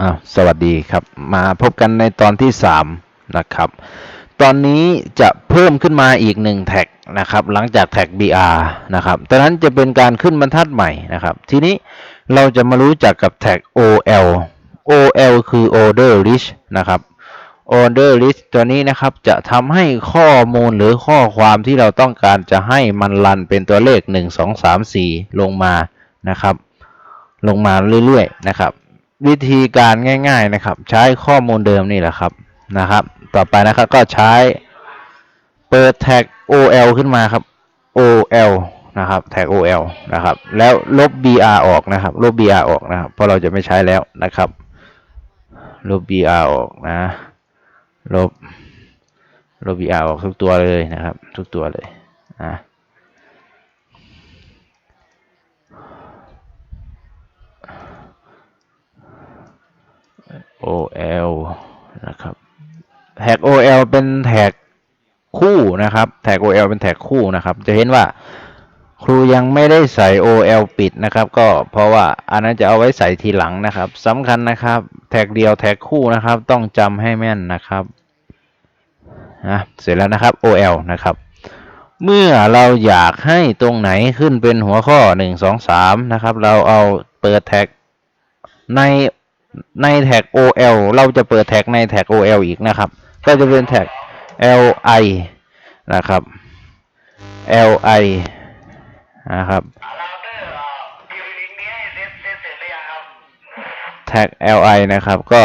อ่าสวัสดีครับ มาพบกันในตอนที่สามนะครับ ตอนนี้จะเพิ่มขึ้นมาอีกหนึ่งแท็กนะครับ หลังจากแท็ก BR นะครับตอนนั้นจะเป็นการขึ้นบรรทัดใหม่นะครับ ทีนี้เราจะมารู้จักกับแท็ก OL OL คือ order list นะครับ order list ตัวนี้นะครับจะทำให้ข้อมูลหรือข้อความที่เราต้องการจะให้มันรันเป็นตัวเลข 1 2 3 4 ลงมานะครับ ลงมาเรื่อยๆนะครับ วิธีการง่าย ๆนะครับ ใช้ข้อมูลเดิมนี่แหละครับนะครับ ต่อไปนะครับก็ใช้เปิดแท็ก OL ขึ้นมาครับ OL นะครับแท็ก OL นะครับ แล้วลบ BR ออกนะครับ ลบ BR ออกนะครับ เพราะเราจะไม่ใช้แล้วนะครับ ลบ BR ออกนะ ลบ ลบ BR ออกทุกตัวเลยนะครับ ทุกตัวเลยนะ OL นะครับแท็ก OL เป็นแท็กคู่นะครับ แท็ก OL เป็นแท็กคู่นะครับ จะเห็นว่าครูยังไม่ได้ใส่ OL ปิดนะครับ ก็เพราะว่าอันนั้นจะเอาไว้ใส่ทีหลังนะครับสำคัญนะครับ แท็กเดียวแท็กคู่นะครับ ต้องจำให้แม่นนะครับนะเสร็จแล้วนะครับ OL นะครับ เมื่อเราอยากให้ตรงไหนขึ้นเป็นหัวข้อ 1 2 3 นะครับ เราเอาเปิดแท็กใน ในแท็ก OL เราจะเปิดแท็กในแท็ก OL อีกนะครับ ก็จะเป็นแท็ก li นะครับ li นะครับแท็ก li นะครับ ก็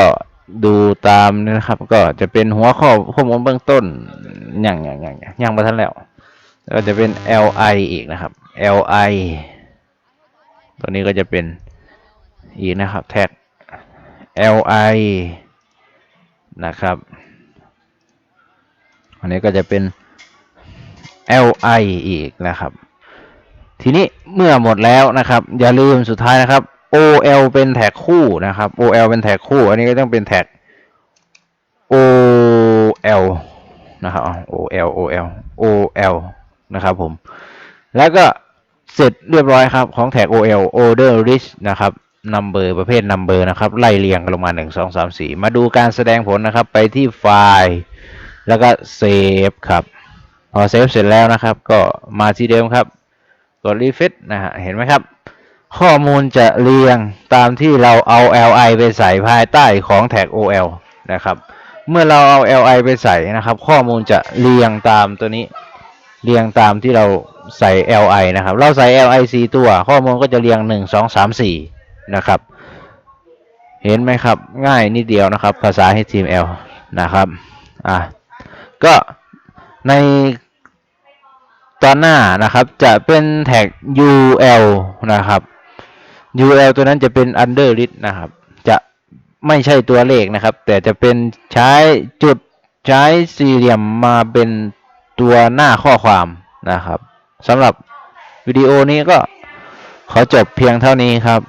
ดูตามนะครับ ก็จะเป็นหัวข้อข้อมูลเบื้องต้นอย่างอย่างอย่างอย่างอย่างมาทันแล้ว ก็จะเป็น li อีกนะครับ li ตัวนี้ก็จะเป็นอีกนะครับแท็ก li นะครับ อันนี้ก็จะเป็น li อีกนะครับ ทีนี้เมื่อหมดแล้วนะครับ อย่าลืมสุดท้ายนะครับ OL เป็นแท็กคู่นะครับ OL เป็นแท็กคู่ อันนี้ก็ต้องเป็นแท็ก OL นะครับ OL OL OL นะครับผม แล้วก็เสร็จเรียบร้อยครับของแท็ก OL order list นะครับ number ประเภท number นะครับ ไล่เรียงกันลงมา1 2 3 4มาดูการแสดงผลนะครับ ไปที่ไฟล์ แล้วก็เซฟครับ พอเซฟเสร็จแล้วนะครับ ก็มาที่เดิมครับ กด refresh นะฮะ เห็นไหมครับ ข้อมูลจะเรียงตามที่เราเอา li ไปใส่ภายใต้ของแท็ก ol นะครับ เมื่อเราเอา li ไปใส่นะครับ ข้อมูลจะเรียงตามตัวนี้เรียงตามที่เราใส่ li นะครับ เราใส่ li 4 ตัว ข้อมูลก็จะเรียง 1 2 3 4 นะครับ เห็นไหมครับง่ายนิดเดียวนะครับ ภาษา HTML นะครับอะก็ในตอนหน้านะครับจะเป็นแท็ก ul นะครับ ul ตัวนั้นจะเป็น under list นะครับ จะไม่ใช่ตัวเลขนะครับ แต่จะเป็นใช้จุดใช้สี่เหลี่ยมมาเป็นตัวหน้าข้อความนะครับสำหรับวิดีโอนี้ก็ขอจบเพียงเท่านี้ครับ